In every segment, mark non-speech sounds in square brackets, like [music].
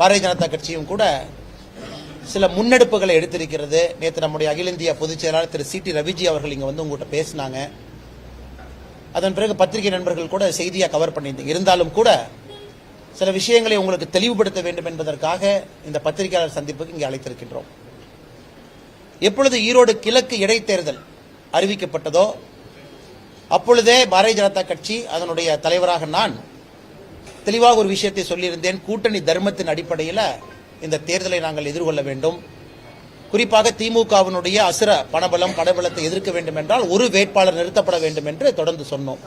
பாரதிய ஜனதா கட்சியும் கூட சில முன்னெடுப்புகளை எடுத்திருக்கிறது. நேற்று நம்முடைய அகில இந்திய பொதுச் செயலாளர் திரு சி டி ரவிஜி அவர்கள் இங்க வந்து உங்கள்கிட்ட பேசினாங்க. அதன் பிறகு பத்திரிகை நண்பர்கள் கூட செய்தியாக கவர் பண்ணியிருந்தீங்க. இருந்தாலும் கூட சில விஷயங்களை உங்களுக்கு தெளிவுபடுத்த வேண்டும் என்பதற்காக இந்த பத்திரிகையாளர் சந்திப்புக்கு இங்கே அழைத்திருக்கின்றோம். எப்பொழுது ஈரோடு கிழக்கு இடைத்தேர்தல் அறிவிக்கப்பட்டதோ அப்பொழுதே பாரதிய ஜனதா கட்சி அதனுடைய தலைவராக நான் தெளிவாக ஒரு விஷயத்தை சொல்லியிருந்தேன். கூட்டணி தர்மத்தின் அடிப்படையில் இந்த தேர்தலை நாங்கள் எதிர்கொள்ள வேண்டும். குறிப்பாக திமுகவினுடைய அசுர பணபலம் பணபலத்தை எதிர்க்க வேண்டும் என்றால் ஒரு வேட்பாளர் நிறுத்தப்பட வேண்டும் என்று தொடர்ந்து சொன்னோம்.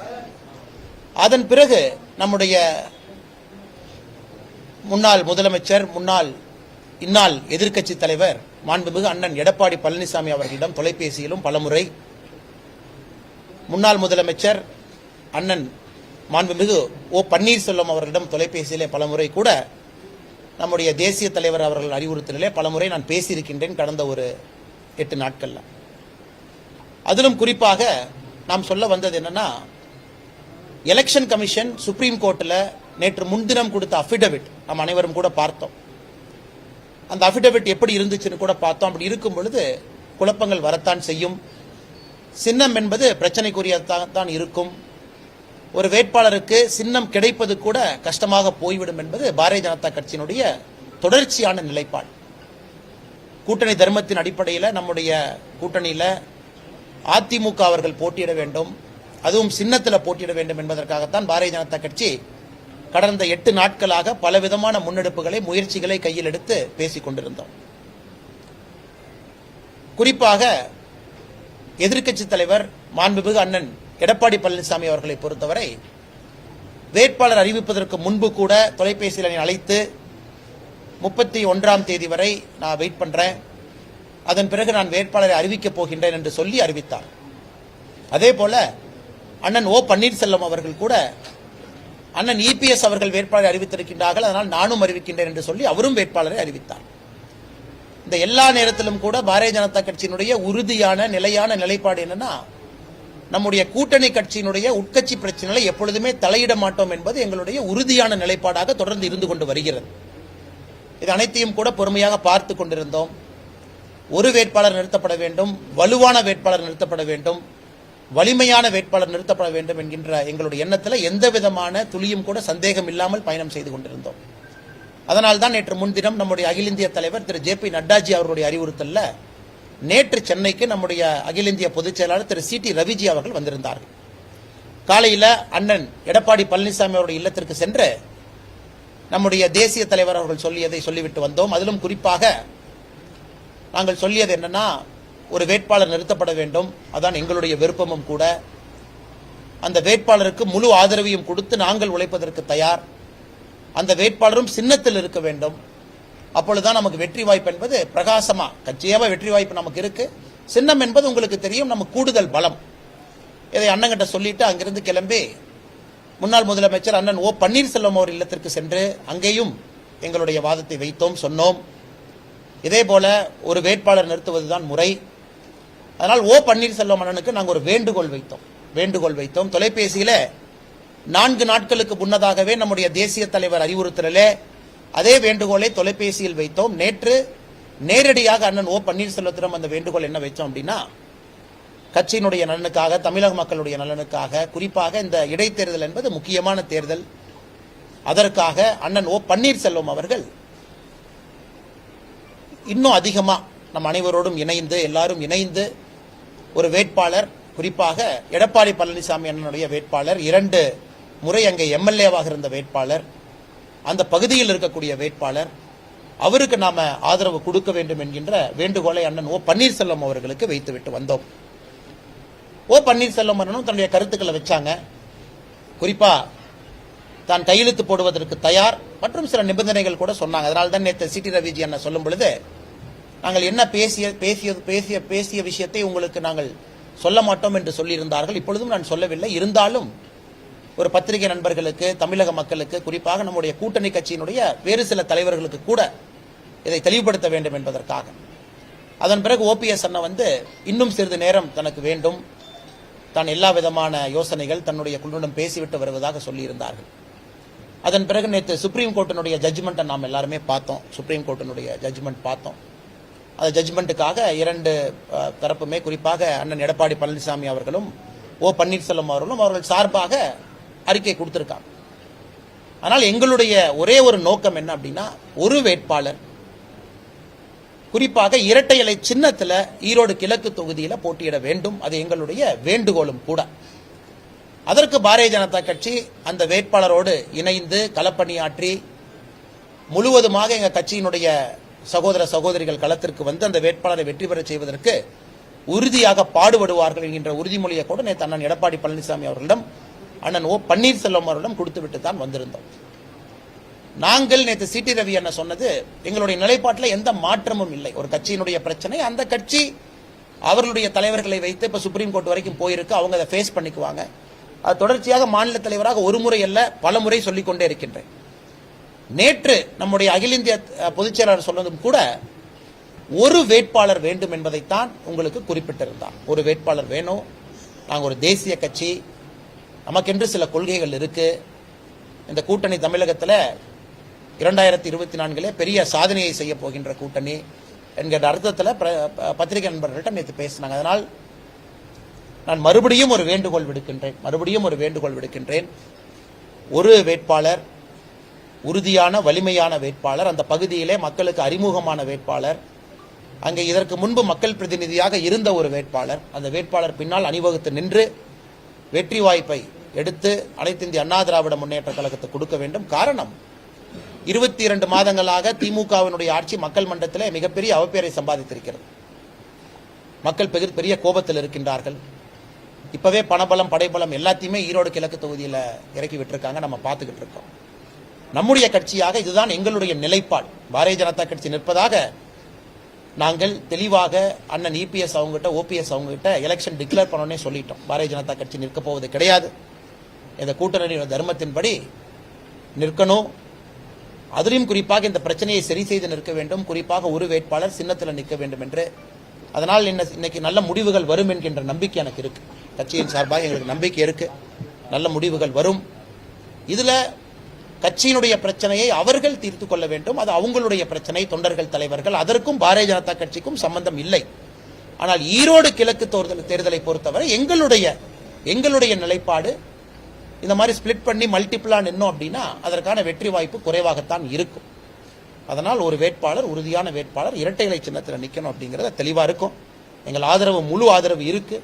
அதன் பிறகு நம்முடைய முன்னாள் முதலமைச்சர் முன்னாள் இந்நாள் எதிர்க்கட்சி தலைவர் மாண்புமிகு அண்ணன் எடப்பாடி பழனிசாமி அவர்களிடம் தொலைபேசியிலும் பலமுறை முன்னாள் முதலமைச்சர் அண்ணன் மாண்புமிகு ஓ பன்னீர்செல்வம் அவர்களிடம் தொலைபேசியிலே பலமுறை கூட நம்முடைய தேசிய தலைவர் அவர்கள் அறிவுறுத்தலிலே பலமுறை நான் பேசியிருக்கின்றேன் கடந்த ஒரு எட்டு நாட்களில். அதிலும் குறிப்பாக நாம் சொல்ல வந்தது என்னன்னா எலெக்ஷன் கமிஷன் சுப்ரீம் கோர்ட்டில் நேற்று முன்தினம் கொடுத்த அஃபிடவிட் நாம் அனைவரும் கூட பார்த்தோம். அந்த அஃபிடவிட் எப்படி இருந்துச்சுன்னு கூட பார்த்தோம். அப்படி இருக்கும் பொழுது குழப்பங்கள் வரத்தான் செய்யும். சின்னம் என்பது பிரச்சனைக்குரியதான் தான் இருக்கும். ஒரு வேட்பாளருக்கு சின்னம் கிடைப்பது கூட கஷ்டமாக போய்விடும் என்பது பாரதிய ஜனதா கட்சியினுடைய தொடர்ச்சியான நிலைப்பாடு. கூட்டணி தர்மத்தின் அடிப்படையில் நம்முடைய கூட்டணியில் அதிமுக அவர்கள் போட்டியிட வேண்டும் அதுவும் சின்னத்தில் போட்டியிட வேண்டும் என்பதற்காகத்தான் பாரதிய ஜனதா கட்சி கடந்த எட்டு நாட்களாக பலவிதமான முன்னெடுப்புகளை முயற்சிகளை கையில் எடுத்து பேசிக் கொண்டிருந்தோம். குறிப்பாக எதிர்க்கட்சி தலைவர் மாண்புமிகு அண்ணன் எடப்பாடி பழனிசாமி அவர்களை பொறுத்தவரை வேட்பாளர் அறிவிப்பதற்கு முன்பு கூட தொலைபேசியில் என்னை அழைத்து முப்பத்தி ஒன்றாம் தேதி வரை நான் வெயிட் பண்றேன். அதன் பிறகு நான் வேட்பாளரை அறிவிக்கப் போகின்றேன் என்று சொல்லி அறிவித்தார். அதே போல அண்ணன் ஓ பன்னீர்செல்வம் அவர்கள் கூட அண்ணன் இபிஎஸ் அவர்கள் வேட்பாளரை அறிவித்திருக்கின்றார்கள். அதனால் நானும் அறிவிக்கின்றேன் என்று சொல்லி அவரும் வேட்பாளரை அறிவித்தார். இந்த எல்லா நேரத்திலும் கூட பாரதிய ஜனதா கட்சியினுடைய உறுதியான நிலையான நிலைப்பாடு என்னன்னா நம்முடைய கூட்டணி கட்சியினுடைய உட்கட்சி பிரச்சனைகளை எப்பொழுதுமே தலையிட மாட்டோம் என்பது எங்களுடைய உறுதியான நிலைப்பாடாக தொடர்ந்து இருந்து கொண்டு வருகிறது. இது அனைத்தையும் கூட பொறுமையாக பார்த்து கொண்டிருந்தோம். ஒரு வேட்பாளர் நிறுத்தப்பட வேண்டும் வலுவான வேட்பாளர் நிறுத்தப்பட வேண்டும் வலிமையான வேட்பாளர் நிறுத்தப்பட வேண்டும் என்கின்ற எங்களுடைய எண்ணத்தில் எந்த விதமான துளியும் கூட சந்தேகம் இல்லாமல் பயணம் செய்து கொண்டிருந்தோம். அதனால் தான் நேற்று முன்தினம் நம்முடைய அகில இந்திய தலைவர் திரு ஜே பி நட்டாஜி அவர்களுடைய அறிவுறுத்தல்ல நேற்று சென்னைக்கு நம்முடைய அகில இந்திய பொதுச் செயலாளர் திரு சி டி ரவிஜி அவர்கள் வந்திருந்தார்கள். காலையில் அண்ணன் எடப்பாடி பழனிசாமி அவருடைய இல்லத்திற்கு சென்று நம்முடைய தேசிய தலைவர் அவர்கள் சொல்லியதை சொல்லிவிட்டு வந்தோம். அதிலும் குறிப்பாக நாங்கள் சொல்லியது என்னன்னா ஒரு வேட்பாளர் நிறுத்தப்பட வேண்டும். அதான் எங்களுடைய விருப்பமும் கூட. அந்த வேட்பாளருக்கு முழு ஆதரவையும் கொடுத்து நாங்கள் உழைப்பதற்கு தயார். அந்த வேட்பாளரும் சின்னத்தில் இருக்க வேண்டும். அப்பொழுதுதான் நமக்கு வெற்றி வாய்ப்பு என்பது பிரகாசமா கட்சியாவ வெற்றி வாய்ப்பு நமக்கு இருக்கு. சின்னம் என்பது உங்களுக்கு தெரியும் நமக்கு கூடுதல் பலம். இதை அண்ணங்கிட்ட சொல்லிட்டு அங்கிருந்து கிளம்பி முன்னாள் முதலமைச்சர் அண்ணன் ஓ பன்னீர்செல்வம் அவர் இல்லத்திற்கு சென்று அங்கேயும் எங்களுடைய வாதத்தை வைத்தோம் சொன்னோம். இதே போல ஒரு வேட்பாளர் நிறுத்துவதுதான் முறை. அதனால் ஓ பன்னீர்செல்வம் அண்ணனுக்கு நாங்கள் ஒரு வேண்டுகோள் வைத்தோம். வேண்டுகோள் வைத்தோம். தொலைபேசியில நான்கு நாட்களுக்கு முன்னதாகவே நம்முடைய தேசிய தலைவர் அறிவுறுத்தலே அதே வேண்டுகோளை தொலைபேசியில் வைத்தோம். நேற்று நேரடியாக அண்ணன் ஓ பன்னீர்செல்வத்திடம் அந்த வேண்டுகோள் என்ன வச்சோம் அப்படின்னா கட்சியினுடைய நலனுக்காக தமிழக மக்களுடைய நலனுக்காக குறிப்பாக இந்த இடைத்தேர்தல் என்பது முக்கியமான தேர்தல். அதற்காக அண்ணன் ஓ பன்னீர்செல்வம் அவர்கள் இன்னும் அதிகமாக நம் அனைவரோடும் இணைந்து எல்லாரும் இணைந்து ஒரு வேட்பாளர் குறிப்பாக எடப்பாடி பழனிசாமி அண்ணனுடைய வேட்பாளர் இரண்டு முறை அங்கே எம்எல்ஏவாக இருந்த வேட்பாளர் அந்த பகுதியில் இருக்கக்கூடிய வேட்பாளர் அவருக்கு நாம ஆதரவு கொடுக்க வேண்டும் என்கின்ற வேண்டுகோளை அண்ணன் ஓ பன்னீர்செல்வம் அவர்களுக்கு வைத்துவிட்டு வந்தோம். ஓ பன்னீர்செல்வம் அண்ணனும் தன்னுடைய கருத்துக்களை வச்சாங்க. குறிப்பா தான் கையெழுத்து போடுவதற்கு தயார் மற்றும் சில நிபந்தனைகள் கூட சொன்னாங்க. அதனால தான் நேற்று சிட்டி ரவிஜி அண்ணன் சொல்லும் பொழுது நாங்கள் என்ன பேசிய பேசிய பேசிய பேசிய விஷயத்தை உங்களுக்கு நாங்கள் சொல்ல மாட்டோம் என்று சொல்லியிருந்தார்கள். இப்பொழுதும் நான் சொல்லவில்லை. இருந்தாலும் ஒரு பத்திரிகை நண்பர்களுக்கு தமிழக மக்களுக்கு குறிப்பாக நம்முடைய கூட்டணி கட்சியினுடைய வேறு சில தலைவர்களுக்கு கூட இதை தெளிவுபடுத்த வேண்டும் என்பதற்காக. அதன் பிறகு ஓபிஎஸ் அண்ணா வந்து இன்னும் சிறிது நேரம் தனக்கு வேண்டும். தான் எல்லா விதமான யோசனைகள் தன்னுடைய குழுவிடம் பேசிவிட்டு வருவதாக சொல்லியிருந்தார்கள். அதன் பிறகு நேற்று சுப்ரீம் கோர்ட்டினுடைய ஜட்ஜ்மெண்ட்டை நாம் எல்லாருமே பார்த்தோம். சுப்ரீம் கோர்ட்டினுடைய ஜட்ஜ்மெண்ட் பார்த்தோம். அந்த ஜட்ஜ்மெண்ட்டுக்காக இரண்டு தரப்புமே குறிப்பாக அண்ணன் எடப்பாடி பழனிசாமி அவர்களும் ஓ பன்னீர்செல்வம் அவர்களும் அவர்கள் சார்பாக அறிக்கை கொடுத்துருக்காங்க. ஆனால் எங்களுடைய ஒரே ஒரு நோக்கம் என்ன அப்படின்னா ஒரு வேட்பாளர் குறிப்பாக இரட்டை இலை சின்னத்துல ஈரோடு கிழக்கு தொகுதியில போட்டியிட வேண்டும். அது எங்களுடைய வேண்டுகோளும் கூட. அதற்கு பாரதிய ஜனதா கட்சி அந்த வேட்பாளரோடு இணைந்து களப்பணியாற்றி முழுவதுமாக எங்க கட்சியினுடைய சகோதர சகோதரிகள் களத்திற்கு வந்து அந்த வேட்பாளரை வெற்றி பெற செய்வதற்கு உறுதியாக பாடுபடுவார்கள் என்கின்ற உறுதிமொழியை கூட நேற்று அண்ணன் எடப்பாடி பழனிசாமி அவர்களிடம் அண்ணன் ஓ பன்னீர்செல்வம் அவர்களிடம் கொடுத்துவிட்டு தான் வந்திருந்தோம். நாங்கள் நேற்று சிடி ரவி என்ன சொன்னது எங்களுடைய நிலைப்பாட்டில் எந்த மாற்றமும் இல்லை. ஒரு கட்சியினுடைய பிரச்சனை அந்த கட்சி அவர்களுடைய தலைவர்களை வைத்து இப்போ சுப்ரீம் கோர்ட் வரைக்கும் போயிருக்கு அவங்க அதை ஃபேஸ் பண்ணிக்குவாங்க. அது தொடர்ச்சியாக மாநில தலைவராக ஒரு முறை அல்ல பல முறை சொல்லிக்கொண்டே இருக்கின்றேன். நேற்று நம்முடைய அகில இந்திய அஹ், பொதுச் செயலாளர் சொன்னதும் கூட ஒரு வேட்பாளர் வேண்டும் என்பதைத்தான் உங்களுக்கு குறிப்பிட்டிருந்தார் ஒரு வேட்பாளர் வேணும். நாங்கள் ஒரு தேசிய கட்சி நமக்கென்று சில கொள்கைகள் இருக்கு. இந்த கூட்டணி தமிழகத்தில் இரண்டாயிரத்தி இருபத்தி நான்கிலே பெரிய சாதனையை செய்ய போகின்ற கூட்டணி என்கிற அர்த்தத்தில் பிர- பத்திரிகை நண்பர்கள்ட்ட நேற்று பேசினாங்க. அதனால் நான் மறுபடியும் ஒரு வேண்டுகோள் விடுக்கின்றேன். மறுபடியும் ஒரு வேண்டுகோள் விடுக்கின்றேன். ஒரு வேட்பாளர் உறுதியான வலிமையான வேட்பாளர் அந்த பகுதியிலே மக்களுக்கு அறிமுகமான வேட்பாளர் அங்கே இதற்கு முன்பு மக்கள் பிரதிநிதியாக இருந்த ஒரு வேட்பாளர் அந்த வேட்பாளர் பின்னால் அணிவகுத்து நின்று வெற்றி வாய்ப்பை எடுத்து அனைத்து இந்திய அண்ணா திராவிட முன்னேற்ற கழகத்துக்கு கொடுக்க வேண்டும். காரணம் இருபத்தி இரண்டு மாதங்களாக திமுகவினுடைய ஆட்சி மக்கள் மன்றத்தில் மிகப்பெரிய அவப்பேரை சம்பாதித்திருக்கிறது. மக்கள் பெரிய- கோபத்தில் இருக்கின்றார்கள். இப்பவே பணபலம் படைபலம் எல்லாத்தையுமே ஈரோடு கிழக்கு தொகுதியில் இறக்கி விட்டுருக்காங்க. நம்ம பார்த்துக்கிட்டு இருக்கோம். நம்முடைய கட்சியாக இதுதான் எங்களுடைய நிலைப்பாடு. பாரதிய ஜனதா கட்சி நிற்பதாக நாங்கள் தெளிவாக அண்ணன் இபிஎஸ் அவங்ககிட்ட ஓபிஎஸ் அவங்ககிட்ட எலெக்ஷன் டிக்ளேர் பண்ணோன்னே சொல்லிட்டோம். பாரதிய ஜனதா கட்சி நிற்க போவது கிடையாது. இந்த கூட்டணியோட தர்மத்தின்படி நிற்கணும். அதிலும் குறிப்பாக இந்த பிரச்சனையை சரி செய்து நிற்க வேண்டும். குறிப்பாக ஒரு வேட்பாளர் சின்னத்தில் நிற்க வேண்டும் என்று. அதனால் என்ன இன்னைக்கு நல்ல முடிவுகள் வரும் என்கின்ற நம்பிக்கை எனக்கு இருக்கு. கட்சியின் சார்பாக எங்களுக்கு நம்பிக்கை இருக்கு. நல்ல முடிவுகள் வரும். இதுல கட்சியினுடைய பிரச்சனையை அவர்கள் தீர்த்து கொள்ள வேண்டும். அது அவங்களுடைய பிரச்சனை தொண்டர்கள் தலைவர்கள். அதற்கும் பாரதிய ஜனதா கட்சிக்கும் சம்பந்தம் இல்லை. ஆனால் ஈரோடு கிழக்கு தேர்தல் தேர்தலை பொறுத்தவரை எங்களுடைய எங்களுடைய நிலைப்பாடு இந்த மாதிரி ஸ்பிளிட் பண்ணி மல்டிபிளா நின்னோம் அப்படின்னா அதற்கான வெற்றி வாய்ப்பு குறைவாகத்தான் இருக்கும். அதனால் ஒரு வேட்பாளர் உறுதியான வேட்பாளர் இரட்டை இலை சின்னத்தில் நிற்கணும் அப்படிங்கிறத தெளிவாக இருக்கும். எங்கள் ஆதரவு முழு ஆதரவு இருக்கு.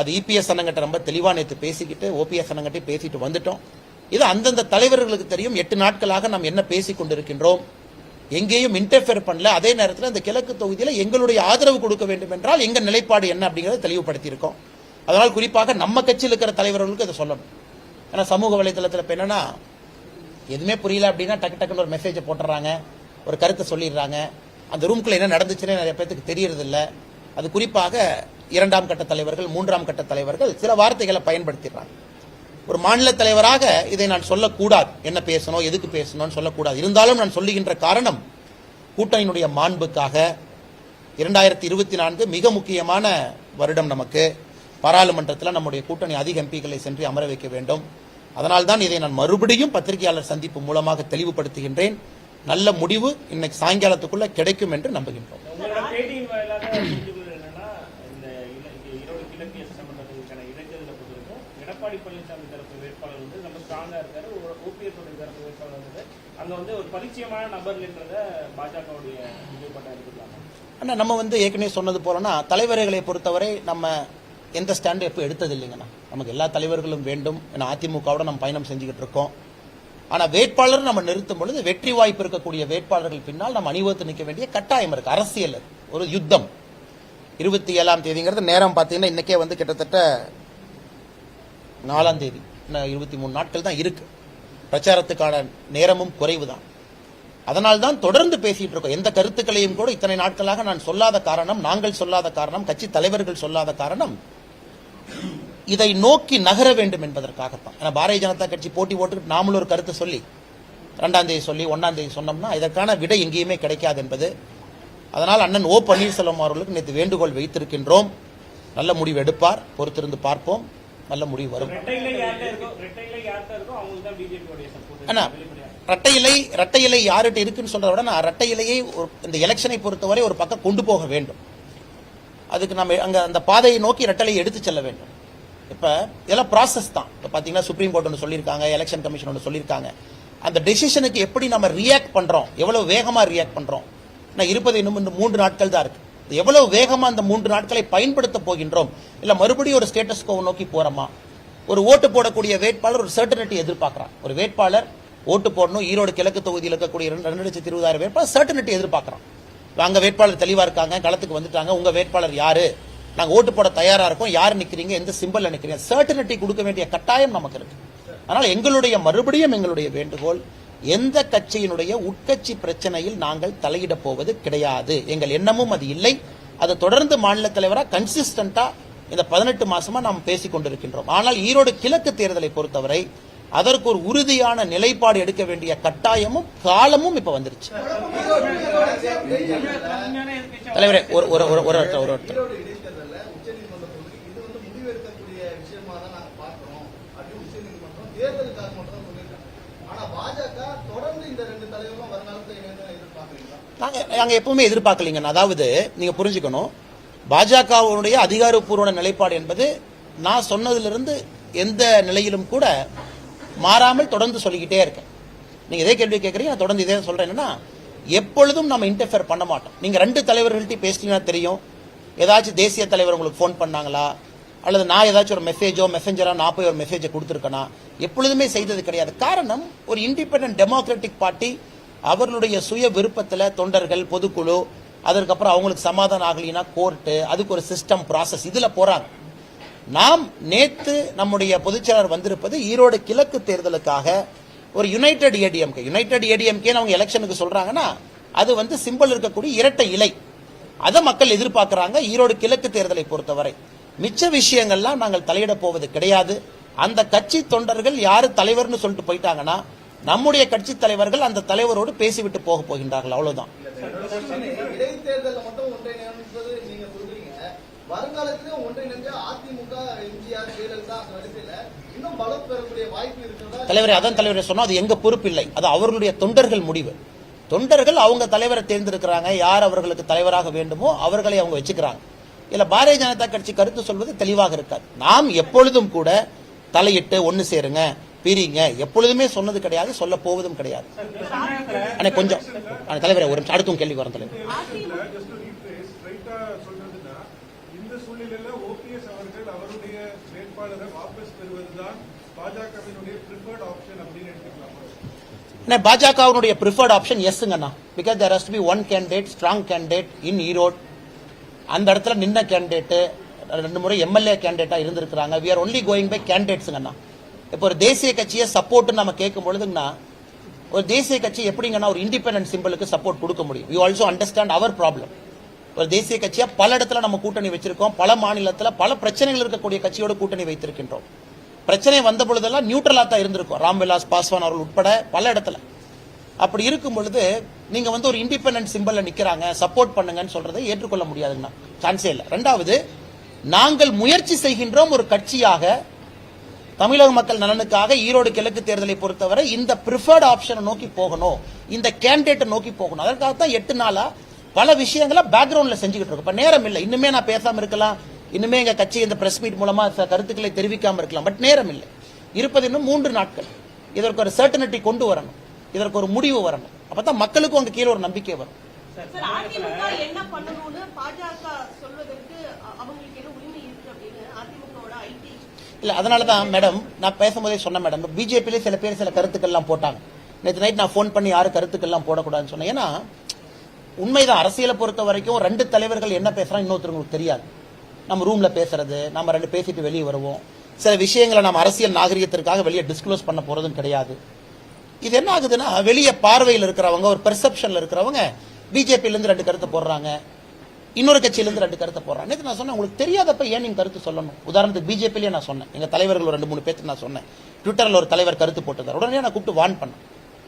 அது இபிஎஸ் அண்ணங்கிட்ட ரொம்ப தெளிவாக நேற்று பேசிக்கிட்டு ஓபிஎஸ் அண்ணங்கிட்ட பேசிட்டு வந்துட்டோம். இது அந்தந்த தலைவர்களுக்கு தெரியும். எட்டு நாட்களாக நாம் என்ன பேசிக் கொண்டிருக்கின்றோம். எங்கேயும் இன்டர்ஃபியர் பண்ணல. அதே நேரத்தில் இந்த கிழக்கு தொகுதியில் எங்களுடைய ஆதரவு கொடுக்க வேண்டும் என்றால் எங்க நிலைப்பாடு என்ன அப்படிங்கிறத தெளிவுபடுத்தியிருக்கோம். அதனால் குறிப்பாக நம்ம கட்சியில் இருக்கிற தலைவர்களுக்கு இதை சொல்லணும். ஏன்னா சமூக வலைதளத்தில் இப்போ என்னன்னா எதுவுமே புரியல அப்படின்னா டக்கு டக்குன்னு ஒரு மெசேஜை போட்டுறாங்க. ஒரு கருத்தை சொல்லிடுறாங்க. அந்த ரூம்குள்ள என்ன நடந்துச்சுன்னு நிறைய பேர்த்துக்கு தெரியறதில்ல. அது குறிப்பாக இரண்டாம் கட்ட தலைவர்கள் மூன்றாம் கட்ட தலைவர்கள் சில வார்த்தைகளை பயன்படுத்திடுறாங்க. ஒரு மாநில தலைவராக இதை நான் சொல்லக்கூடாது. என்ன பேசணும் எதுக்கு பேசணும்னு சொல்லக்கூடாது. இருந்தாலும் நான் சொல்லுகின்ற காரணம் கூட்டணியினுடைய மாண்புக்காக இரண்டாயிரத்தி இருபத்தி நான்கு மிக முக்கியமான வருடம் நமக்கு. பாராளுமன்றத்தில் நம்முடைய கூட்டணி அதிக எம்பிக்களை சென்று அமர வைக்க வேண்டும். அதனால்தான் இதை நான் மறுபடியும் பத்திரிகையாளர் சந்திப்பு மூலமாக தெளிவுபடுத்துகின்றேன். நல்ல முடிவு இன்னைக்கு சாயங்காலத்துக்குள்ள கிடைக்கும் என்று நம்புகின்றோம் உங்களோட பேட்டியின் வாயிலாக புரிஞ்சுக்கிறது என்னன்னா இந்த இல- இங்க ஈரோடு கிழக்கு சட்டமன்றத்திற்கான இடைத்தேர்தலை பொறுத்தவரைக்கும் எடப்பாடி பழனிசாமி தரப்பு வேட்பாளர் வந்து ரொம்ப ஸ்ட்ராங்கா இருக்காரு. ஓபிஎஸ் உடைய தரப்பு வேட்பாளர் வந்து. அங்க வந்து ஒரு பரிச்சயமான நபர்ன்றத பாஜகவுடைய நிலைப்பாட்டா எடுத்துக்கலாம் அண்ணா நம்ம வந்து ஏற்கனவே சொன்னது போலனா தலைவர்களை பொறுத்தவரை நம்ம எந்த ஸ்டாண்டு எப்போ எடுத்தது இல்லைங்கண்ணா நமக்கு எல்லா தலைவர்களும் வேண்டும் ஏன்னா அதிமுகவோட நம்ம பயணம் செஞ்சுக்கிட்டு இருக்கோம். ஆனால் வேட்பாளர் நம்ம நிறுத்தும் பொழுது வெற்றி வாய்ப்பு இருக்கக்கூடிய வேட்பாளர்கள் பின்னால் நம்ம அணிவகுத்து நிற்க வேண்டிய கட்டாயம் இருக்கு. அரசியல் ஒரு யுத்தம். இருபத்தி ஏழாம் தேதிங்கிறது நேரம் பார்த்தீங்கன்னா இன்னைக்கே வந்து கிட்டத்தட்ட நாலாம் தேதி. இருபத்தி மூணு நாட்கள் தான் இருக்கு. பிரச்சாரத்துக்கான நேரமும் குறைவு தான் அதனால் தான் தொடர்ந்து பேசிட்டு இருக்கோம். எந்த கருத்துக்களையும் கூட இத்தனை நாட்களாக நான் சொல்லாத காரணம் நாங்கள் சொல்லாத காரணம் கட்சி தலைவர்கள் சொல்லாத காரணம் இதை நோக்கி நகர வேண்டும் என்பதற்காகத்தான். ஏன்னா பாரதிய ஜனதா கட்சி போட்டி போட்டு நாமளும் ஒரு கருத்தை சொல்லி ரெண்டாம் தேதி சொல்லி ஒன்னாம் தேதி சொன்னோம்னா இதற்கான விடை எங்கேயுமே கிடைக்காது என்பது. அதனால் அண்ணன் ஓ பன்னீர்செல்வம் அவர்களுக்கு நேற்று வேண்டுகோள் வைத்திருக்கின்றோம். நல்ல முடிவு எடுப்பார். பொறுத்திருந்து பார்ப்போம். நல்ல முடிவு வரும். அண்ணா இரட்டை இலை இரட்டை இலை யார்கிட்ட இருக்குன்னு சொல்றத விட நான் இரட்டை இலையை இந்த எலெக்ஷனை பொறுத்தவரை ஒரு பக்கம் கொண்டு போக வேண்டும். அதுக்கு நம்ம அங்க அந்த பாதையை நோக்கி இரட்டலையை எடுத்து செல்ல வேண்டும். இப்ப இதெல்லாம் ப்ராசஸ் தான். இப்ப பாத்தீங்கன்னா சுப்ரீம் கோர்ட் ஒன்று சொல்லியிருக்காங்க எலெக்ஷன் கமிஷன் ஒன்று சொல்லியிருக்காங்க. அந்த டெசிஷனுக்கு எப்படி நம்ம ரியாக்ட் பண்றோம்? எவ்வளவு வேகமா ரியாக்ட் பண்றோம்? நான் இருப்பது இன்னும் இந்த மூன்று நாட்கள் தான் இருக்கு. இது எவ்வளவு வேகமாக அந்த மூன்று நாட்களை பயன்படுத்த போகின்றோம்? இல்லை மறுபடியும் ஒரு ஸ்டேட்டஸ் கோ நோக்கி போறோமா? ஒரு ஓட்டு போடக்கூடிய வேட்பாளர் ஒரு சர்டனிட்டி எதிர்பார்க்கிறான். ஒரு வேட்பாளர் ஓட்டு போடணும் ஈரோடு கிழக்கு தொகுதியில் இருக்கக்கூடிய ரெண்டு லட்சத்தி இருபதாயிரம் வேட்பாளர் சர்டனிட்டி எதிர்பார்க்கறான். அங்கே வேட்பாளர் தெளிவாக இருக்காங்க களத்துக்கு வந்துட்டாங்க உங்க வேட்பாளர் யாரு? நாங்கள் ஓட்டு போட தயாராக இருக்கோம் யார் நிற்கிறீங்க எந்த சிம்பல்ல நிற்கிறீங்க சர்டனிட்டி கொடுக்க வேண்டிய கட்டாயம் நமக்கு இருக்கு. அதனால எங்களுடைய மறுபடியும் எங்களுடைய வேண்டுகோள் எந்த கட்சியினுடைய உட்கட்சி பிரச்சனையில் நாங்கள் தலையிட போவது கிடையாது எங்கள் எண்ணமும் அது இல்லை அதை தொடர்ந்து மாநில தலைவராக கன்சிஸ்டண்டா இந்த பதினெட்டு மாசமா நாம் பேசிக் கொண்டிருக்கின்றோம் ஆனால் ஈரோடு கிழக்கு தேர்தலை பொறுத்தவரை அதற்கு ஒரு உறுதியான நிலைப்பாடு எடுக்க வேண்டிய கட்டாயமும் காலமும் இப்ப வந்துருச்சு தலைவரே ஒரு ஒரு ஒரு ஒரு ஒருத்தர், ஒரு ஒருத்தர் ஈரோடு இடைத்தேர்தல்ல உச்சநீதிமன்றம் சொல்லுது இது வந்து முடிவெடுக்கக்கூடிய விஷயமா தான் நாங்க பார்க்கிறோம் அப்படின்னு உச்சநீதிமன்றம் தேர்தலுக்காக மட்டும் தான் சொல்லியிருக்காங்க ஆனா பாஜக தொடர்ந்து இந்த ரெண்டு தலைவர்களும் வருங்காலத்துல இணைந்து நாங்கள் நாங்கள் எப்பவுமே எதிர்பார்க்கலீங்க. அதாவது நீங்கள் புரிஞ்சுக்கணும். பாஜகவுடைய அதிகாரப்பூர்வ நிலைப்பாடு என்பது நான் சொன்னதிலிருந்து எந்த நிலையிலும் கூட மாறாமல் தொடர்ந்து சொல்லிக்கிட்டே இருக்கேன். நீங்கள் இதே கேள்வி கேட்குறீங்க நான் தொடர்ந்து இதே சொல்கிறேன் என்னன்னா எப்பொழுதும் நம்ம இன்டர்ஃபியர் பண்ண மாட்டோம். நீங்கள் ரெண்டு தலைவர்கள்ட்டையும் பேசிட்டீங்கன்னா தெரியும். ஏதாச்சும் தேசிய தலைவர் உங்களுக்கு ஃபோன் பண்ணாங்களா? அல்லது நான் ஏதாச்சும் ஒரு மெசேஜோ மெசஞ்சராக நான் போய் ஒரு மெசேஜை கொடுத்துருக்கேனா? எப்பொழுதுமே செய்தது கிடையாது. காரணம் ஒரு இண்டிபெண்டன்ட் டெமோக்ராட்டிக் பார்ட்டி அவர்களுடைய சுய விருப்பத்தில் தொண்டர்கள் பொதுக்குழு அதற்கப்புறம் அவங்களுக்கு சமாதானம் ஆகலைன்னா கோர்ட்டு அதுக்கு ஒரு சிஸ்டம் ப்ராசஸ் இதில் போறாங்க. நாம் நேத்து நம்முடைய பொதுச்செயலாளர் வந்திருப்பது ஈரோடு கிழக்கு தேர்தலுக்காக ஒரு யுனைடெட் ஏடிஎம்கே யுனைடெட் ஏடிஎம்கே அவங்க எலெக்ஷனுக்கு சொல்றாங்கன்னா அது வந்து சிம்பிள் இருக்கக்கூடிய இரட்டை இலை. அதை மக்கள் எதிர்பார்க்குறாங்க ஈரோடு கிழக்கு தேர்தலை பொறுத்தவரை. மிச்ச விஷயங்கள்லாம் நாங்கள் தலையிட போவது கிடையாது. அந்த கட்சி தொண்டர்கள் யாரு தலைவர்னு சொல்லிட்டு போயிட்டாங்கன்னா நம்முடைய கட்சி தலைவர்கள் அந்த தலைவரோடு பேசிவிட்டு போக போகின்றார்கள் அவ்வளவுதான். தலைவரே அதான் தலைவரே சொன்னா அது எங்க பொறுப்பு இல்லை. அது அவர்களுடைய தொண்டர்கள் முடிவு. தொண்டர்கள் அவங்க தலைவரை தேர்ந்தெடுக்கிறாங்க யார் அவர்களுக்கு தலைவராக வேண்டுமோ அவர்களை அவங்க வச்சுக்கிறாங்க. இல்ல பாரதிய ஜனதா கட்சி கருத்து சொல்வது தெளிவாக இருக்காது. நாம் எப்பொழுதும் கூட தலையிட்டு ஒன்னு சேருங்க பிரிங்க. எப்பொழுதுமே சொன்னது கிடையாது சொல்ல போவதும் கிடையாது. அண்ணே கொஞ்சம். அண்ணே, தலைவரே ஒரு நிமிஷம். அடுத்தும் கேள்வி வரேன் தலைவர். just to பாஜகவினுடைய ப்ரிஃபர்ட் ஆப்ஷன் அப்படின்னு எஸ்ங்கண்ணா because there has be one candidate strong candidate in Erode அந்த இடத்துல நின்ன கேண்டிடேட்டு ரெண்டு முறை எம்எல்ஏ கேண்டிடேட்டா இருந்திருக்கிறாங்க. We are only going by கேண்டிடேட்ஸுங்கண்ணா இப்போ ஒரு தேசிய கட்சியை சப்போர்ட் நம்ம கேட்கும் பொழுதுங்கன்னா ஒரு தேசிய கட்சி எப்படிங்கன்னா ஒரு இண்டிபெண்டன்ட் சிம்பிளுக்கு சப்போர்ட் கொடுக்க முடியும். You also understand our problem ஒரு தேசிய கட்சியா பல இடத்துல நம்ம கூட்டணி வச்சிருக்கோம். பல மாநிலத்தில் பல பிரச்சனைகள் இருக்கக்கூடிய கட்சியோட கூட்டணி வைத்திருக்கின்றோம். பிரச்சனை வந்த பொழுதெல்லாம் நியூட்ரலா தான் இருந்திருக்கும். ராம்விலாஸ் பாஸ்வான் அவர்கள் உட்பட பல இடத்துல. அப்படி இருக்கும் பொழுது நீங்க வந்து ஒரு இண்டிபெண்டன்ட் சிம்பிள்ல நிக்கிறாங்க சப்போர்ட் பண்ணுங்கன்னு சொல்றதை ஏற்றுக்கொள்ள முடியாதுன்னா சான்ஸே இல்லை. ரெண்டாவது நாங்கள் முயற்சி செய்கின்றோம் ஒரு கட்சியாக தமிழக மக்கள் நலனுக்காக ஈரோடு கிழக்கு தேர்தலை பொறுத்தவரை இந்த ப்ரிஃபர்ட் ஆப்ஷனை நோக்கி போகணும். இந்த கேண்டிடேட்டை நோக்கி போகணும். அதற்காகத்தான் எட்டு நாளா பல விஷயங்களை பேக்ரவுண்ட்ல செஞ்சுக்கிட்டு இருக்கோம். இப்ப நேரம் இல்லை. இன்னுமே நான் பேசாம இருக்கலாம். இன்னுமே எங்க கட்சி இந்த பிரஸ் மீட் மூலமா கருத்துக்களை தெரிவிக்காம இருக்கலாம். பட் நேரம் இல்லை. இருப்பது இன்னும் மூன்று நாட்கள். இதற்கு ஒரு சர்டனிட்டி கொண்டு வரணும். இதற்கு ஒரு முடிவு வரணும். அப்பதான் மக்களுக்கும் அங்க கீழே ஒரு நம்பிக்கை வரும். என்ன பண்ணணும்னு பாஜக சொல்வதற்கு அ- அவங்களுக்கு என்ன உரிமை இருக்கு அப்படின்னு அதிமுகவோட ஐடி இல்ல அதனால தான் மேடம் நான் பேசும்போதே சொன்னேன் மேடம் பிஜேபியிலே சில பேர் சில கருத்துக்கள்லாம் போட்டாங்க. நேற்று நைட் நான் ஃபோன் பண்ணி யாரும் கருத்துக்கள்லாம் போடக்கூடாதுன்னு சொன்னேன். ஏன்னா உண்மைதான் அரசியலை பொறுத்த வரைக்கும் ரெண்டு தலைவர்கள் என்ன பேசுறாங்க இன்னொருத்தருக்கு தெரியாது. நம்ம ரூம்ல பேசுறது நம்ம ரெண்டு பேசிட்டு வெளியே வருவோம். சில விஷயங்களை நம்ம அரசியல் நாகரிகத்திற்காக வெளியே டிஸ்க்ளோஸ் பண்ண போறதும் கிடையாது. இது என்ன ஆகுதுன்னா வெளியே பார்வையில் இருக்கிறவங்க ஒரு பெர்செப்ஷன்ல இருக்கிறவங்க பிஜேபியில இருந்து ரெண்டு கருத்தை போடுறாங்க. இன்னொரு கட்சியிலிருந்து ரெண்டு கருத்தை போடுறாங்க. நேற்று நான் சொன்னேன் உங்களுக்கு தெரியாதப்ப ஏன் நீங்க கருத்து சொல்லணும்? உதாரணத்துக்கு பிஜேபியிலே நான் சொன்னேன். எங்க தலைவர்கள் ரெண்டு மூணு பேர்த்து நான் சொன்னேன். ட்விட்டர்ல ஒரு தலைவர் கருத்து போட்டதார் உடனே நான் கூப்பிட்டு வான் பண்ணேன்.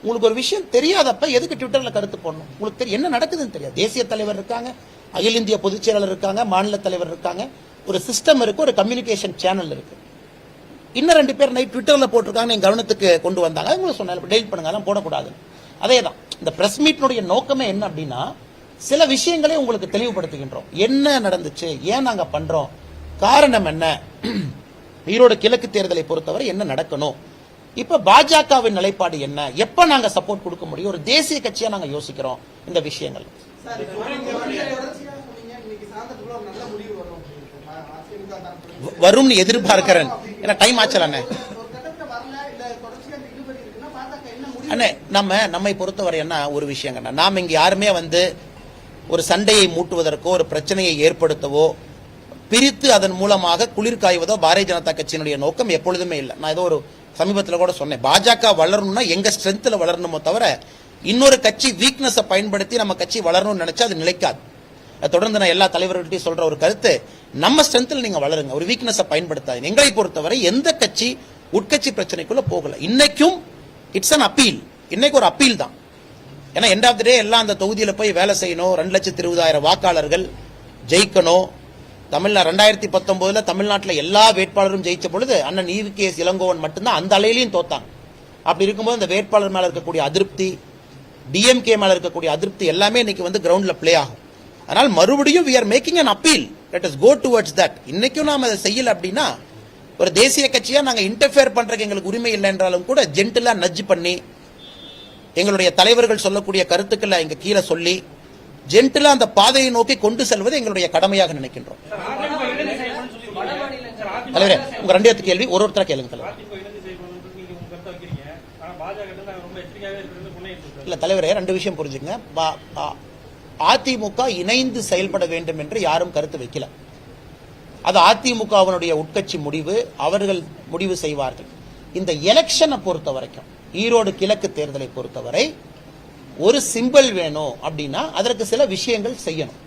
உங்களுக்கு ஒரு விஷயம் தெரியாதப்ப எதுக்கு ட்விட்டர்ல கருத்து போடணும்? உங்களுக்கு தெரியும் என்ன நடக்குதுன்னு தெரியாது. தேசிய தலைவர் இருக்காங்க அகில இந்திய பொதுச் செயலாளர் இருக்காங்க மாநில தலைவர் இருக்காங்க. ஒரு சிஸ்டம் இருக்கு ஒரு கம்யூனிகேஷன் சேனல் இருக்கு. இன்னும் ரெண்டு பேர் நைட் ட்விட்டர்ல போட்டிருக்காங்க என் கவனத்துக்கு கொண்டு வந்தாங்க. உங்களுக்கு சொன்னேன் டெலிட் பண்ணுங்க அதெல்லாம் போடக்கூடாது அதே தான் இந்த பிரஸ் மீட்னுடைய நோக்கமே என்ன அப்படின்னா சில விஷயங்களை உங்களுக்கு தெளிவுபடுத்துகின்றோம். என்ன நடந்துச்சு? ஏன் நாங்க பண்றோம்? காரணம் என்ன? [clears throat] ஈரோடு கிழக்கு தேர்தலை பொறுத்தவரை என்ன நடக்கணும்? இப்ப பாஜகவின் நிலைப்பாடு என்ன? எப்ப நாங்க சப்போர்ட் கொடுக்க முடியும்? ஒரு தேசிய கட்சியா நாங்க யோசிக்கிறோம் இந்த விஷயங்கள். வரும்னு எதிர்பார்க்கிறேன். ஏன்னா டைம் ஆச்சல அண்ணே. நம்ம நம்மை பொறுத்தவரை என்ன ஒரு விஷயங்கண்ணா நாம் இங்க யாருமே வந்து ஒரு சண்டையை மூட்டுவதற்கோ ஒரு பிரச்சனையை ஏற்படுத்தவோ பிரித்து அதன் மூலமாக குளிர் காய்வதோ பாரதிய ஜனதா கட்சியினுடைய நோக்கம் எப்பொழுதுமே இல்லை. நான் ஏதோ ஒரு சமீபத்தில் கூட சொன்னேன். பாஜக வளரணும்னா எங்க ஸ்ட்ரென்த்தில் வளரணுமோ தவிர இன்னொரு கட்சி வீக்னஸை பயன்படுத்தி நம்ம கட்சி வளரணும்னு நினைச்சா அது நிலைக்காது. தொடர்ந்து நான் எல்லா தலைவர்கள்ட்டையும் சொல்ற ஒரு கருத்து நம்ம ஸ்ட்ரென்த்தில் நீங்க வளருங்க. ஒரு வீக்னஸை பயன்படுத்தாது எங்களை பொறுத்தவரை எந்த கட்சி உட்கட்சி பிரச்சனைக்குள்ள போகல. இன்னைக்கும் இட்ஸ் அன் அப்பீல் இன்னைக்கு ஒரு அப்பீல் தான். ஏன்னா எண்ட் ஆஃப் த டே எல்லாம் அந்த தொகுதியில் போய் வேலை செய்யணும். ரெண்டு லட்சத்தி இருபதாயிரம் வாக்காளர்கள் ஜெயிக்கணும். தமிழ்நா ரெண்டாயிரத்தி பத்தொன்பதுல தமிழ்நாட்டில் எல்லா வேட்பாளரும் ஜெயிச்ச பொழுது அண்ணன் ஈவி கே எஸ் இளங்கோவன் மட்டும்தான் அந்த அலையிலையும் தோத்தாங்க அப்படி இருக்கும்போது அந்த வேட்பாளர் மேலே இருக்கக்கூடிய அதிருப்தி டிஎம்கே மேலே இருக்கக்கூடிய அதிருப்தி எல்லாமே இன்னைக்கு வந்து கிரவுண்டில் ப்ளே ஆகும். அதனால் மறுபடியும் we are making an appeal let is go towards that இன்னைக்கும் நாம் அதை செய்யல அப்படின்னா ஒரு தேசிய கட்சியாக நாங்கள் இன்டர்ஃபியர் பண்ணுறதுக்கு எங்களுக்கு உரிமை இல்லை என்றாலும் கூட ஜென்டலாக நஜ் பண்ணி எங்களுடைய தலைவர்கள் சொல்லக்கூடிய கருத்துக்களை இங்க கீழே சொல்லி ஜென்டிலா அந்த பாதையை நோக்கி கொண்டு செல்வது எங்களுடைய கடமையாக நினைக்கின்றோம். தலைவரே உங்க ரெண்டு கேள்வி ஒரு ஒருத்தர கேளுங்க தலைவர். இல்ல தலைவரே ரெண்டு விஷயம் புரிஞ்சுங்க அதிமுக இணைந்து செயல்பட வேண்டும் என்று யாரும் கருத்து வைக்கல. அது அதிமுகவினுடைய உட்கட்சி முடிவு அவர்கள் முடிவு செய்வார்கள். இந்த எலெக்ஷனை பொறுத்த வரைக்கும் ஈரோடு கிழக்கு தேர்தலை பொறுத்தவரை ஒரு சிம்பிள் வேணும் அப்படின்னா அதற்கு சில விஷயங்கள் செய்யணும்.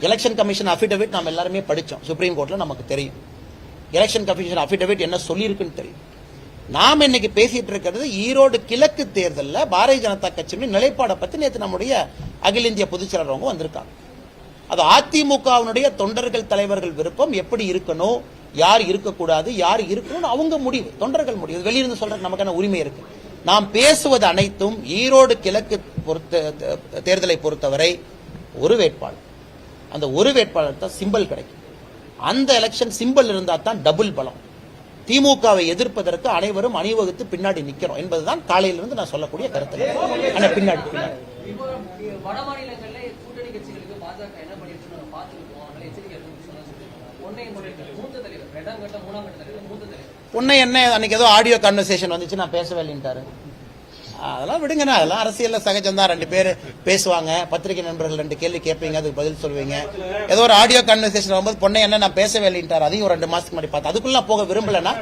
எலெக்ஷன் கமிஷன் அஃபிடவிட் நாம் எல்லாருமே படித்தோம் சுப்ரீம் கோர்ட்டில் நமக்கு தெரியும். எலெக்ஷன் கமிஷன் அஃபிடவிட் என்ன சொல்லியிருக்குன்னு தெரியும். நாம் இன்னைக்கு பேசிட்டு இருக்கிறது ஈரோடு கிழக்கு தேர்தலில் பாரதிய ஜனதா கட்சியின் நிலைப்பாடை பற்றி நேற்று நம்முடைய அகில இந்திய பொதுச் அவங்க வந்திருக்காங்க. அது அதிமுகவினுடைய தொண்டர்கள் தலைவர்கள் விருப்பம். எப்படி இருக்கணும்? யார் இருக்கக்கூடாது? யார் இருக்கணும்னு அவங்க முடிவு. தொண்டர்கள் முடிவு. வெளியிருந்து சொல்றதுக்கு நமக்கான உரிமை இருக்கு. நாம் பேசுவது அனைத்தும் ஈரோடு கிழக்கு பொறுத்த தேர்தலை பொறுத்தவரை ஒரு வேட்பாளர். அந்த ஒரு வேட்பாளர் தான் சிம்பல் கிடைக்கும். அந்த எலெக்ஷன் சிம்பல் இருந்தா தான் டபுள் பலம். திமுகவை எதிர்ப்பதற்கு அனைவரும் அணிவகுத்து பின்னாடி நிற்கிறோம் என்பதுதான் காலையிலிருந்து நான் சொல்லக்கூடிய கருத்து. ஆனால் பின்னாடி பின்னாடி இப்போ வட மாநிலங்கள்ல கூட்டணி கட்சிகளுக்கு பாஜக என்ன பண்ணிட்டு நம்ம பார்த்துருக்கோம் அதனால எச்சரிக்கை இருக்குன்னு சொன்னா சொல்லிருக்காங்க ஒன்னை மூத்த தலைவர் ரெண்டாம் கட்ட மூணாம் கட்ட தலைவர் மூத்த தலைவர் உன்னை என்ன அன்னைக்கு ஏதோ ஆடியோ கன்வர்சேஷன் வந்துச்சு நான் பேசவே இல்லைன்ட்டாரு. அதெல்லாம் விடுங்கண்ணா. அதெல்லாம் அரசியலில் சகஜம்தான் ரெண்டு பேர் பேசுவாங்க. பத்திரிகை நண்பர்கள் ரெண்டு கேள்வி கேட்பீங்க அதுக்கு பதில் சொல்லுவீங்க ஏதோ ஒரு ஆடியோ கன்வர்சேஷன் வரும்போது பொண்ணை என்ன நான் பேசவே இல்லைன்ட்டார். அதையும் ஒரு ரெண்டு மாதத்துக்கு முன்னாடி பார்த்தேன் அதுக்குள்ள போக விரும்பலைன்னா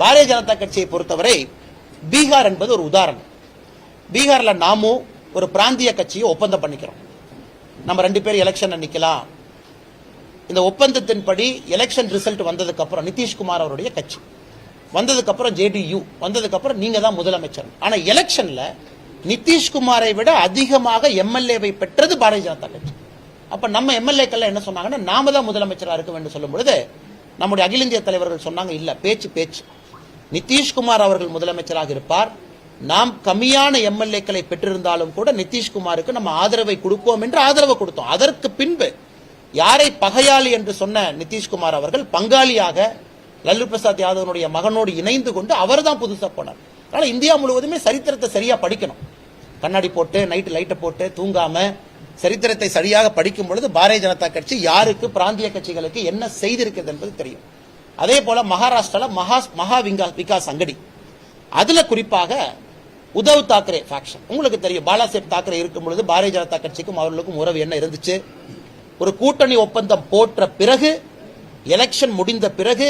பாரதிய ஜனதா கட்சியை பொறுத்தவரை பீகார் என்பது ஒரு உதாரணம். பீகாரில் நாமும் ஒரு பிராந்திய கட்சியை ஒப்பந்தம் பண்ணிக்கிறோம். நம்ம ரெண்டு பேரும் எலெக்ஷன் நிற்கலாம் இந்த ஒப்பந்தத்தின்படி எலெக்ஷன் ரிசல்ட் வந்ததுக்கு அப்புறம் நிதிஷ்குமார் அவருடைய கட்சி. வந்ததுக்கு அப்புறம் ஜேடியு வந்ததுக்கு அப்புறம் நீங்க தான் முதலமைச்சர். ஆனா எலெக்ஷன்ல நிதிஷ்குமாரை விட அதிகமாக எம்எல்ஏவை பெற்றது பாரதிய ஜனதா கட்சி. அப்ப நம்ம எம்எல்ஏக்கள் என்ன சொன்னாங்கன்னா நாம தான் முதலமைச்சராக இருக்க வேண்டும் சொல்லும் பொழுது நம்முடைய அகில இந்திய தலைவர்கள் சொன்னாங்க இல்ல பேச்சு பேச்சு. நிதிஷ்குமார் அவர்கள் முதலமைச்சராக இருப்பார். நாம் கம்மியான எம்எல்ஏக்களை பெற்றிருந்தாலும் கூட நிதிஷ்குமாருக்கு நம்ம ஆதரவை கொடுப்போம் என்று ஆதரவு கொடுத்தோம். அதற்கு பின்பு யாரை பகையாளி என்று சொன்ன நிதிஷ்குமார் அவர்கள் பங்காளியாக லல்லு பிரசாத் யாதவனுடைய மகனோடு இணைந்து கொண்டு அவர் தான் புதுசாக போனார். அதனால் இந்தியா முழுவதுமே சரித்திரத்தை சரியாக படிக்கணும். கண்ணாடி போட்டு நைட்டு லைட்டை போட்டு தூங்காம சரித்திரத்தை சரியாக படிக்கும் பொழுது பாரதிய ஜனதா கட்சி யாருக்கு பிராந்திய கட்சிகளுக்கு என்ன செய்திருக்கிறது என்பது தெரியும். அதே போல மகாராஷ்டிரால மகா மகா விங்கா விகாஸ் அங்கடி. அதுல குறிப்பாக உத்தவ் தாக்கரே ஃபேக்ஷன் உங்களுக்கு தெரியும் பாலாசேப் தாக்கரே இருக்கும் பொழுது பாரதிய ஜனதா கட்சிக்கும் அவர்களுக்கும் உறவு என்ன இருந்துச்சு? ஒரு கூட்டணி ஒப்பந்தம் போற்ற பிறகு எலெக்ஷன் முடிந்த பிறகு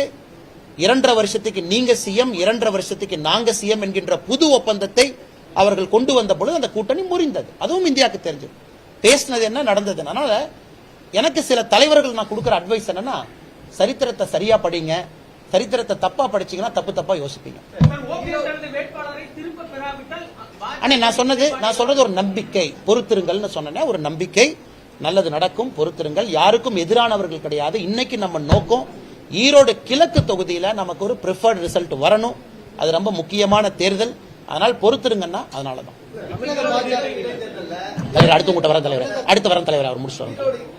இரண்டரை வருஷத்துக்கு நீங்க சிஎம் இரண்டரை வருஷத்துக்கு நாங்க சிஎம் என்கின்ற புது ஒப்பந்தத்தை அவர்கள் கொண்டு வந்த பொழுது அந்த கூட்டணி முறிந்தது. அதுவும் இந்தியாவுக்கு தெரிஞ்சது பேசினது என்ன நடந்தது அதனால எனக்கு சில தலைவர்கள் நான் கொடுக்குற அட்வைஸ் என்னன்னா சரித்திரத்தை சரியா படிங்க. சரித்திரத்தை தப்பா படிச்சீங்கன்னா தப்பு தப்பா யோசிப்பீங்க. அண்ணே நான் சொன்னது நான் சொல்றது ஒரு நம்பிக்கை. பொறுத்திருங்கள்னு சொன்னேன் ஒரு நம்பிக்கை. நல்லது நடக்கும் பொறுத்திருங்கள். யாருக்கும் எதிரானவர்கள் கிடையாது. இன்னைக்கு நம்ம நோக்கம் ஈரோடு கிழக்கு தொகுதியில நமக்கு ஒரு ப்ரிஃபர்ட் ரிசல்ட் வரணும். அது ரொம்ப முக்கியமான தேர்தல். அதனால் பொறுத்திருங்கன்னா அதனால தான் தலைவர் அடுத்த கூட்ட வர தலைவர். அடுத்து வர தலைவர் அவர் முடிச்சுட்டு வரணும்.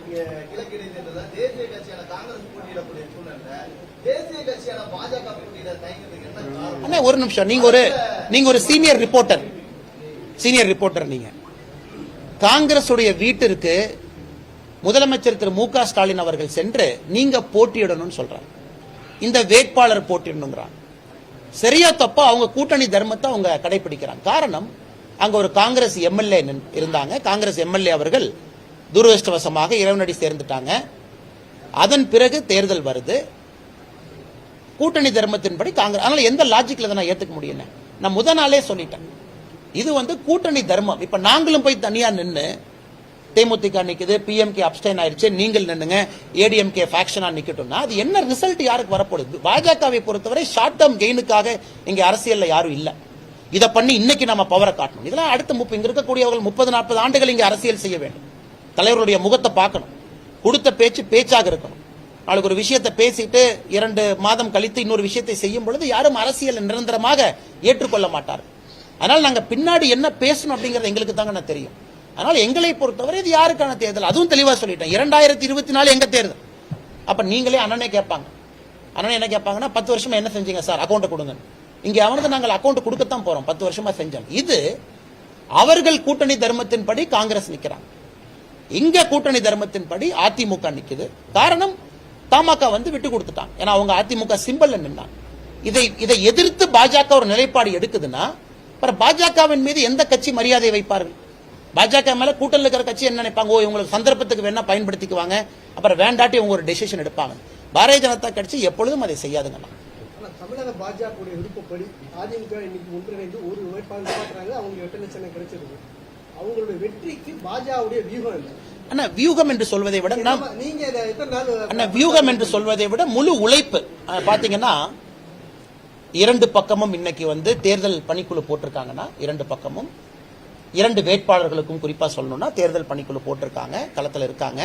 அண்ணா ஒரு நிமிஷம். நீங்க ஒரு நீங்க ஒரு சீனியர் ரிப்போர்ட்டர் சீனியர் ரிப்போர்ட்டர் நீங்க. காங்கிரஸ் உடைய வீட்டிற்கு முதலமைச்சர் திரு மு க ஸ்டாலின் அவர்கள் சென்று நீங்க போட்டியிடணும்னு சொல்றாங்க. இந்த வேட்பாளர் போட்டியிடணுங்கிறாங்க. சரியா தப்பா அவங்க கூட்டணி தர்மத்தை அவங்க கடைபிடிக்கிறாங்க. காரணம் அங்க ஒரு காங்கிரஸ் எம்எல்ஏ இருந்தாங்க. காங்கிரஸ் எம்எல்ஏ அவர்கள் துரதிருஷ்டவசமாக இறைவனடி சேர்ந்துட்டாங்க. அதன் பிறகு தேர்தல் வருது. கூட்டணி தர்மத்தின்படி காங்கிரஸ் அதனால எந்த லாஜிக்ல நான் ஏத்துக்க முடியல. நான் முத நாளே சொல்லிட்டேன். இது வந்து கூட்டணி தர்மம். இப்ப நாங்களும் போய் தனியா நின்று தேமுதிக நிக்குது பிஎம்கே அப்டைன் ஆயிருச்சு நீங்கள் நின்னுங்க ஏடிஎம்கே ஃபேக்ஷனா நிக்கட்டும்னா அது என்ன ரிசல்ட் யாருக்கு வரப்போகுது? பாஜகவை பொறுத்தவரை ஷார்ட் டேர்ம் கெயினுக்காக இங்க அரசியல்ல யாரும் இல்ல. இதை பண்ணி இன்னைக்கு நம்ம பவரை காட்டணும். இதெல்லாம் அடுத்த முப்பது இங்க இருக்கக்கூடியவர்கள் முப்பது நாற்பது ஆண்டுகள் இங்க அரசியல் செய்ய வேண்டும். தலைவருடைய முகத்தை பார்க்கணும். கொடுத்த பேச்சு பேச்சாக இருக்கணும். நாளைக்கு ஒரு விஷயத்தை பேசிட்டு இரண்டு மாதம் கழித்து இன்னொரு விஷயத்தை செய்யும் பொழுது யாரும் அரசியல் நிரந்தரமாக ஏற்றுக்கொள்ள மாட்டார் அதனால் நாங்கள் பின்னாடி என்ன பேசணும் அப்படிங்கறது எங்களுக்கு தாங்க நான் தெரியும். அதனால எங்களை பொறுத்தவரை இது யாருக்கான தேர்தல்? அதுவும் தெளிவா சொல்லிட்டேன். இரண்டாயிரத்தி இருபத்தி நாலு எங்க தேர்தல்? அப்ப நீங்களே அண்ணனே கேட்பாங்க. அண்ணனே என்ன கேட்பாங்கன்னா பத்து வருஷமாக என்ன செஞ்சீங்க சார்? அக்கௌண்ட் கொடுங்க இங்க அவனுக்கு நாங்கள் அக்கௌண்ட் கொடுக்கத்தான் போறோம். பத்து வருஷமா செஞ்சோம். இது அவர்கள் கூட்டணி தர்மத்தின்படி காங்கிரஸ் நிக்கிறாங்க. இங்க கூட்டணி தர்மத்தின்படி அதிமுக நிக்குது. காரணம் தமாக வந்து விட்டு கொடுத்துட்டாங்க. ஏன்னா அவங்க அதிமுக சிம்பல்ல நின்னாங்க. இதை இதை எதிர்த்து பாஜக ஒரு நிலைப்பாடு எடுக்குதுன்னா அப்புறம் பாஜகவின் மீது எந்த கட்சி மரியாதை வைப்பார்கள்? பாஜக மேல கூட்டணியில் இருக்கிற கட்சி என்ன நினைப்பாங்க? ஓ இவங்களுக்கு சந்தர்ப்பத்துக்கு வேணா பயன்படுத்திக்குவாங்க. அப்புறம் வேண்டாட்டி இவங்க ஒரு டெசிஷன் எடுப்பாங்க. பாரதிய ஜனதா கட்சி எப்பொழுதும் அதை செய்யாதுங்கண்ணா ஆனா தமிழக பாஜக விருப்பப்படி அதிமுக இன்னைக்கு ஒன்றிணைந்து ஒரு வேட்பாளர் பார்க்கறாங்க அவங்களுக்கு எட்டு லட்சம் கிடைச்சிருக்கு. அவங்களுடைய வெற்றிக்கு பாஜகவுடைய வியூகம் என்ன? அண்ணா வியூகம் என்று சொல்வதை விட நாம் நீங்க அண்ணா வியூகம் என்று சொல்வதை விட முழு உழைப்பு. பாத்தீங்கன்னா இரண்டு பக்கமும் இன்னைக்கு வந்து தேர்தல் பணிக்குழு போட்டிருக்காங்கன்னா இரண்டு பக்கமும். இரண்டு வேட்பாளர்களுக்கும் குறிப்பாக சொல்லணும்னா தேர்தல் பணிக்குழு போட்டிருக்காங்க களத்தில் இருக்காங்க.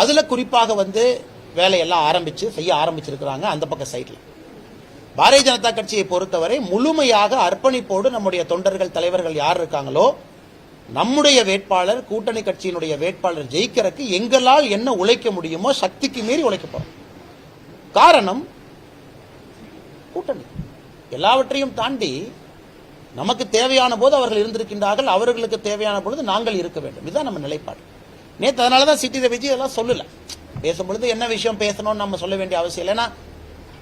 அதில் குறிப்பாக வந்து வேலையெல்லாம் ஆரம்பித்து செய்ய ஆரம்பிச்சிருக்கிறாங்க அந்த பக்கம் சைடில் பாரதிய ஜனதா கட்சியை பொறுத்தவரை முழுமையாக அர்ப்பணிப்போடு நம்முடைய தொண்டர்கள் தலைவர்கள் யார் இருக்காங்களோ நம்முடைய வேட்பாளர் கூட்டணி கட்சியினுடைய வேட்பாளர் ஜெயிக்கிறதுக்கு எங்களால் என்ன உழைக்க முடியுமோ சக்திக்கு மீறி உழைக்க போறோம். காரணம் கூட்டணி. எல்லாவற்றையும் தாண்டி நமக்கு தேவையான போது அவர்கள் இருந்திருக்கின்றார்கள் அவர்களுக்கு தேவையான பொழுது நாங்கள் இருக்க வேண்டும். இதுதான் நம்ம நிலைப்பாடு. நேற்று அதனால தான் சிட்டி விஜய் இதெல்லாம் சொல்லல. பேசும்பொழுது என்ன விஷயம் பேசணும்னு நம்ம சொல்ல வேண்டிய அவசியம் இல்லைன்னா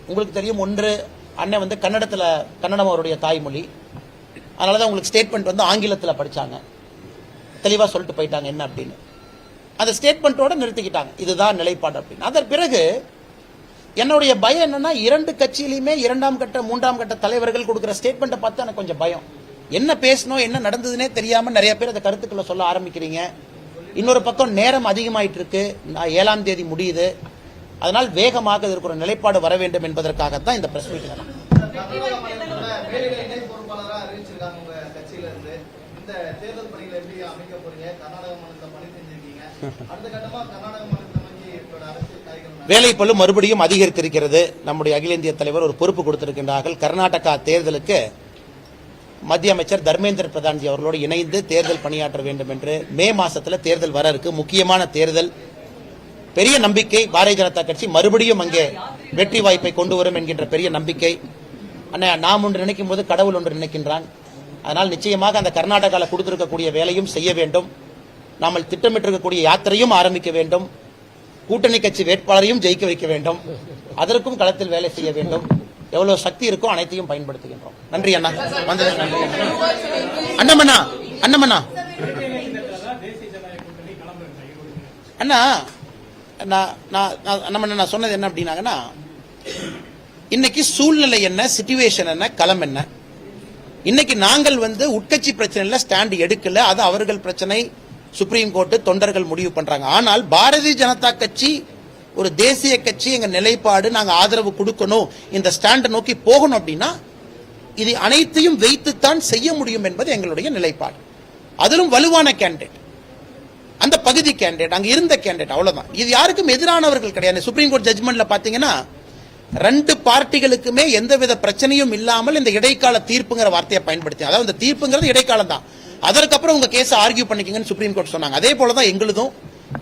உங்களுக்கு தெரியும் ஒன்று அண்ணன் வந்து கன்னடத்தில் கன்னடம் அவருடைய தாய்மொழி. அதனால தான் உங்களுக்கு ஸ்டேட்மெண்ட் வந்து ஆங்கிலத்தில் படித்தாங்க தெளிவாக சொல்லிட்டு போயிட்டாங்க என்ன அப்படின்னு. அந்த ஸ்டேட்மெண்ட்டோட நிறுத்திக்கிட்டாங்க. இதுதான் நிலைப்பாடு அப்படின்னு. அதன் பிறகு என்னுடைய பயம் என்னன்னா இரண்டு கட்சியிலையுமே இரண்டாம் கட்ட மூன்றாம் கட்ட தலைவர்கள் கொடுக்கிற ஸ்டேட்மெண்ட்டை பார்த்து எனக்கு கொஞ்சம் பயம். என்ன பேசணும் என்ன நடந்ததுன்னே தெரியாம நிறைய பேர் அந்த கருத்துக்களை சொல்ல ஆரம்பிக்கிறீங்க. இன்னொரு பக்கம் நேரம் அதிகமாயிட்டு இருக்கு நான் ஏழாம் தேதி முடியுது. அதனால் வேகமாக இதற்கு ஒரு நிலைப்பாடு வர வேண்டும் என்பதற்காகத்தான் இந்த பிரஸ் மீட் கர்நாடக வேலைப்பழு மறுபடியும் அதிகரித்திருக்கிறது. நம்முடைய அகில இந்திய தலைவர் ஒரு பொறுப்பு கொடுத்திருக்கின்றார்கள். கர்நாடகா தேர்தலுக்கு மத்திய அமைச்சர் தர்மேந்திர பிரதான்ஜி அவர்களோடு இணைந்து தேர்தல் பணியாற்ற வேண்டும் என்று மே மாசத்துல தேர்தல் வர இருக்கு. முக்கியமான தேர்தல். பெரிய நம்பிக்கை பாரதிய ஜனதா கட்சி மறுபடியும் அங்கே வெற்றி வாய்ப்பை கொண்டு வரும் என்கின்ற பெரிய நம்பிக்கை. அண்ணா நாம் ஒன்று நினைக்கும் போது கடவுள் ஒன்று நினைக்கின்றான். அதனால் நிச்சயமாக அந்த கர்நாடகாவில் கொடுத்திருக்கக்கூடிய வேலையும் செய்ய வேண்டும். நாம் திட்டமிட்டிருக்கக்கூடிய யாத்திரையும் ஆரம்பிக்க வேண்டும். கூட்டணி கட்சி வேட்பாளரையும் ஜெயிக்க வைக்க வேண்டும். அதற்கும் களத்தில் வேலை செய்ய வேண்டும். எவ்வளவு சக்தி இருக்கோ அனைத்தையும் பயன்படுத்துகின்றோம். நன்றி அண்ணா. வந்தது நன்றி. அண்ணமண்ணா அண்ணமண்ணா. அண்ணா நான் நான் நான் அண்ணமண்ணா நான் சொன்னது என்ன அப்படின்னாங்கன்னா இன்னைக்கு சூழ்நிலை என்ன சிச்சுவேஷன் என்ன களம் என்ன? இன்னைக்கு நாங்கள் வந்து உட்கட்சி பிரச்சனையில ஸ்டாண்ட் எடுக்கல. அது அவர்கள் பிரச்சனை. சுப்ரீம் கோர்ட்டு தொண்டர்கள் முடிவு பண்றாங்க. ஆனால் பாரதிய ஜனதா கட்சி ஒரு தேசிய கட்சி எங்க நிலைப்பாடு நாங்க ஆதரவு கொடுக்கணும் இந்த ஸ்டாண்டை நோக்கி போகணும் அப்படின்னா இது அனைத்தையும் வைத்துத்தான் செய்ய முடியும் என்பது எங்களுடைய நிலைப்பாடு. அதிலும் வலுவான கேண்டிடேட் அந்த பகுதி கேண்டிடேட் அங்க இருந்த கேண்டிடேட் அவ்வளவுதான். இது யாருக்கும் எதிரானவர்கள் கிடையாது. சுப்ரீம் கோர்ட் ஜட்மெண்ட்ல பாத்தீங்கன்னா ரெண்டு பார்ட்டிகளுக்குமே எந்தவித பிரச்சனையும் இல்லாமல் இந்த இடைக்கால தீர்ப்புங்கிற வார்த்தையை பயன்படுத்தி அதாவது இந்த தீர்ப்புங்கிறது இடைக்காலம் தான். அதற்கப்புறம் உங்க கேஸை ஆர்கியூ பண்ணிக்கங்கன்னு சுப்ரீம் கோர்ட் சொன்னாங்க. அதே போலதான் எங்களுதும்.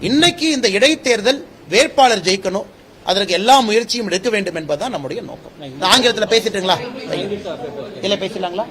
இன்னைக்கு இந்த இடைத்தேர்தல் வேட்பாளர் ஜெயிக்கணும். அதற்கு எல்லா முயற்சியும் எடுக்க வேண்டும் என்பதுதான் நம்முடைய நோக்கம். ஆங்கிலத்தில் பேசிட்டுங்களா? இல்ல பேசலாங்களா